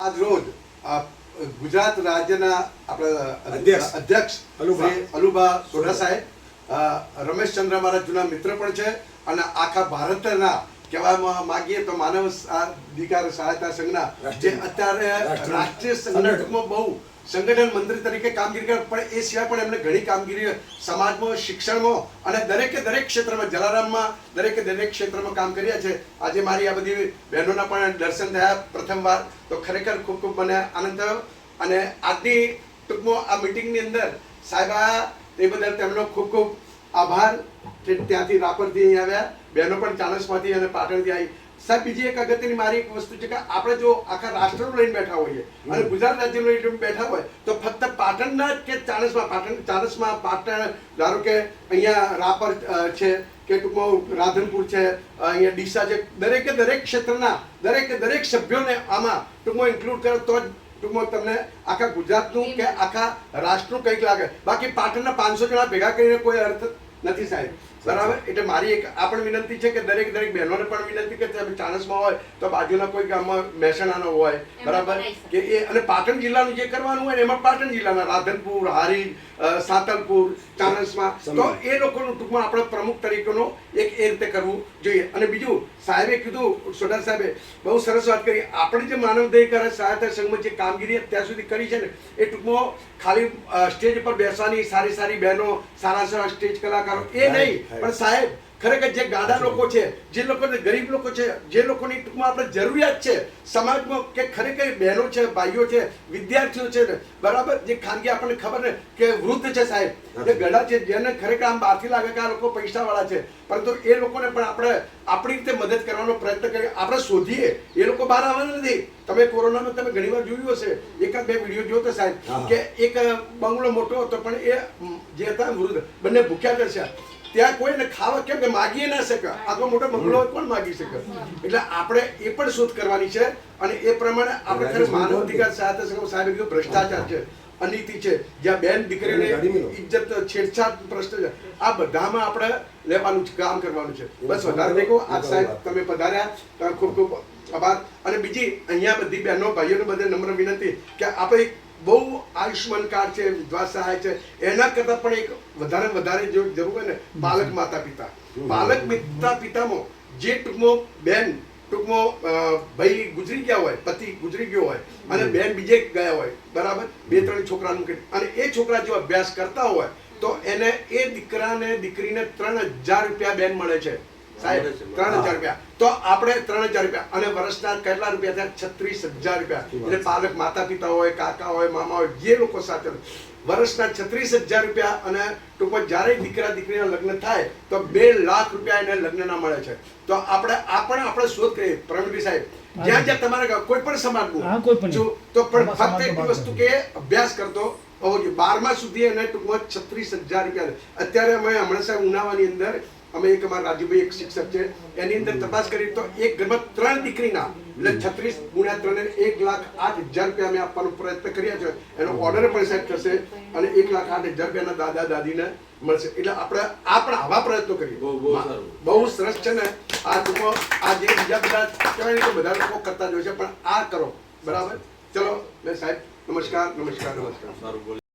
આજ રોજ ગુજરાત રાજ્યના આપણા અધ્યક્ષ. અલુભા. સોઢા સાહેબ રમેશ રમેશચંદ્ર મારા જૂના મિત્ર પણ છે અને આખા ભારતના કહેવામાં માંગીએ તો માનવ અધિકાર સહાયતા સંઘના જે અત્યારે રાષ્ટ્રીય. રાષ્ટ્રીય સંગઠનમાં બહુ સંગઠન મંત્રી તરીકે કામગીરી કરે, પણ એ સિવાય પણ એમને ઘણી કામગીરી, સમાજમાં, શિક્ષણમાં અને દરેકે દરેક ક્ષેત્રમાં, જલારામમાં દરેકે દરેક ક્ષેત્રમાં કામ કર્યા છે. આજે મારી આ બધી બહેનોના પણ દર્શન થયા પ્રથમવાર, તો ખરેખર ખૂબ ખૂબ મને આનંદ થયો. અને આજની ટૂંકમાં આ મિટિંગની અંદર સાહેબ તે બદલ તેમનો ખૂબ ખૂબ આભાર. ત્યાંથી રાપરથી આવ્યા. બહેનો પણ ચાણસમાંથી અને પાટણથી આવી. સાહેબ બીજી એક અગત્યની મારી એક વસ્તુ છે કે આપણે જો આખા રાષ્ટ્રનું લઈને બેઠા હોઈએ અને ગુજરાત રાજ્યનું લઈને બેઠા હોય તો ફક્ત પાટણના કે ચાણસમાં? પાટણ ચાણસમાં પાટણ ધારો કે અહીંયા રાપર છે કે ટૂંકમાં રાધનપુર છે અહીંયા ડીસા છે દરેકે દરેક ક્ષેત્રના દરેકે દરેક સભ્યોને આમાં ટૂંકમાં ઇન્ક્લુડ કરો તો જ ટૂંકમાં તમને આખા ગુજરાતનું કે આખા રાષ્ટ્રનું કંઈક લાગે. બાકી પાટણના પાંચસો જણા ભેગા કરીને કોઈ અર્થ નથી સાહેબ. બરાબર? એટલે મારી એક આ પણ વિનંતી છે કે દરેક દરેક બહેનોને પણ વિનંતી કે તમે ચાણસમાં હોય તો બાજુના કોઈ ગામમાં મહેસાણાનો હોય બરાબર? કે એ અને પાટણ જિલ્લાનું જે કરવાનું હોય એમાં પાટણ જિલ્લાના રાધનપુર હારી સાતલપુર ચાણસમાં. તો એ લોકોનું ટૂંકમાં આપણે પ્રમુખ તરીકેનો એક એ રીતે કરવું જોઈએ. અને બીજું સાહેબે કીધું સોઢા સાહેબે બહુ સરસ વાત કરી. આપણે જે માનવદેહકાર સહાયતા સંઘમાં જે કામગીરી અત્યાર સુધી કરી છે ને એ ટૂંકમાં ખાલી સ્ટેજ પર બેસવાની સારી સારી બહેનો સારા સારા સ્ટેજ કલાકારો એ નહીં. પણ સાહેબ ખરેખર જે ગાડા લોકો છે જે લોકોને ગરીબ લોકો છે જે લોકોની ટૂંકમાં આપણે જરૂરિયાત છે સમાજમાં કે ખરેખર બહેનો છે ભાઈઓ છે વિદ્યાર્થીઓ છે બરાબર? જે ખાનગી આપણને ખબર ને કે વૃદ્ધ છે સાહેબ. જે ગડા છે જેને ખરેખર આમ બહારથી લાગે કે આ લોકો પૈસાવાળા છે. પરંતુ એ લોકોને પણ આપણે આપણી રીતે મદદ કરવાનો પ્રયત્ન કરીએ. આપણે શોધીએ. એ લોકો બહાર આવવાના નથી. તમે કોરોનામાં તમે ઘણીવાર જોયું હશે. એકાદ બે વીડિયો જોયો તો સાહેબ કે એક બંગલો મોટો હતો પણ એ જે હતા વૃદ્ધ બંને ભૂખ્યા જશે ત્યાં કોઈને ખાવા કેમ કે માગીએ ના શકે. આટલો મોટો બંગલો હોય કોણ માગી શકે? એટલે આપણે એ પણ શોધ કરવાની છે અને એ પ્રમાણે આપણે ખરે માનવ અધિકાર સાથે સાહેબ કીધું ભ્રષ્ટાચાર છે અનીતિ છે. જ્યાં બેન દીકરીને ઇજ્જત છેડછાડ પ્રશ્ન છે. આ બધામાં આપણે લેવાનું છે કામ કરવાનું છે. બસ વધારે દેખો આ સાહેબ તમે પધાર્યા. તમારો ખૂબ ખૂબ આભાર. અને બીજી અહીંયા બધી બહેનો ભાઈઓને બધે નમ્ર વિનંતી કે આપણે બહુ આયુષ્માન કાર્ડ છે વિધવા સહાય છે. એના કરતાં પણ એક વધારે વધારે જો જરૂર હોય ને બાલક માતા પિતા બાલક માતા પિતામાં જે ટૂંકમાં બેન ટૂંકમાં ભાઈ ગુજરી ગયા હોય પતિ ગુજરી ગયો હોય અને બેન બીજે ગયા હોય બરાબર? બે ત્રણ છોકરાનું અને એ છોકરા જો અભ્યાસ કરતા હોય તો એને એ દીકરાને દીકરીને ત્રણ હજાર રૂપિયા બેન મળે છે. સાહેબ ત્રણ હજાર રૂપિયા. તો આપણે ત્રણ હજાર રૂપિયા. અને વર્ષના કેટલા રૂપિયા થયા છત્રીસ હજાર રૂપિયા. એટલે પાલક માતા પિતા હોય કાકા હોય મામા હોય જે લોકો સાથે વર્ષના છત્રીસ હજાર રૂપિયા અને ટૂંકમાં જ્યારે દીકરા દીકરીના લગ્ન થાય તો બે લાખ રૂપિયા એને લગ્નના મળે છે. તો આપણે આ પણ આપણે શોધ કરીએ. પ્રવીણભાઈ સાહેબ જ્યાં જ્યાં તમારે કોઈ પણ સમાજનું જો તો પણ ફક્ત એક વસ્તુ કે અભ્યાસ કરતો હોવો જોઈએ. બારમા સુધી એને ટૂંકમાં છત્રીસ હજાર રૂપિયા. અત્યારે અમે હમણાં સાહેબ ઉનાવાની અંદર અમે એક અમારા રાજુભાઈ એક શિક્ષક છે. એની અંદર તપાસ કરી તો એક ઘરમાં ત્રણ દીકરીના એટલે છત્રીસ ગુણ્યા ત્રણ એક લાખ આઠ હજાર રૂપિયા અમે આપવાનો પ્રયત્ન કર્યા છે. એનો ઓર્ડર પણ સાહેબ થશે અને એક લાખ આઠ હજાર રૂપિયાના દાદા દાદીને મળશે. એટલે આપણે આ પણ આવા પ્રયત્નો કરીએ. બહુ- બહુ બહુ સરસ છે ને આ લોકો આ જે બીજા બધા કહેવાય કે બધા લોકો કરતા જ હોય છે પણ આ કરો. બરાબર? ચલો મેં સાહેબ નમસ્કાર નમસ્કાર નમસ્કાર. સારું.